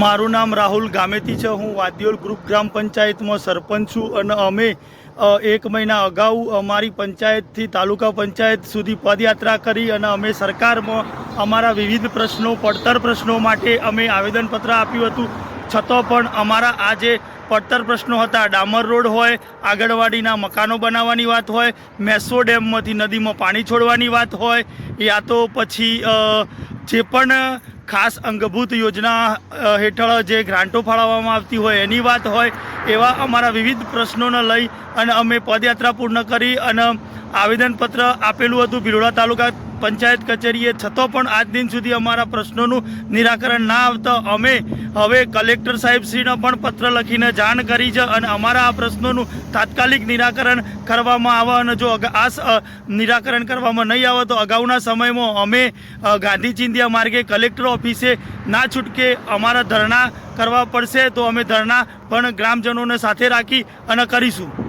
મારું નામ રાહુલ ગામેતી છે. હું વાદ્યોલ ગ્રુપ ગ્રામ પંચાયતમાં સરપંચ છું અને અમે એક મહિના અગાઉ અમારી પંચાયતથી તાલુકા પંચાયત સુધી પદયાત્રા કરી અને અમે સરકારમાં અમારા વિવિધ પ્રશ્નો, પડતર પ્રશ્નો માટે અમે આવેદનપત્ર આપ્યું હતું. છતાં પણ અમારા આ જે પડતર પ્રશ્નો હતા, ડામર રોડ હોય આગળવાડીના મકાનો બનાવવાની વાત હોય, મેસો ડેમમાંથી નદીમાં પાણી છોડવાની વાત હોય, યા તો પછી જે પણ ખાસ અંગભૂત યોજના હેઠળ જે ગ્રાન્ટો ફાળવવામાં આવતી હોય એની વાત હોય, એવા અમારા વિવિધ પ્રશ્નોને લઈ અને અમે પદયાત્રા પૂર્ણ કરી અને આવેદનપત્ર આપેલું હતું ભિલોડા તાલુકા પંચાયત કચેરીએ છતાં પણ આજ દિન સુધી અમારા પ્રશ્નોનું નિરાકરણ ના આવતા અમે હવે કલેક્ટર સાહેબશ્રીને પણ પત્ર લખીને જાણ કરી છે અને અમારા આ પ્રશ્નોનું તાત્કાલિક નિરાકરણ કરવામાં આવે અને જો આ નિરાકરણ કરવામાં નહીં આવે તો અગાઉના સમયમાં અમે ગાંધી ચિંધ્યા માર્ગે કલેક્ટર ઓફિસે ના છૂટકે અમારા ધરણા કરવા પડશે તો અમે ધરણા પણ ગ્રામજનોને સાથે રાખી અને કરીશું.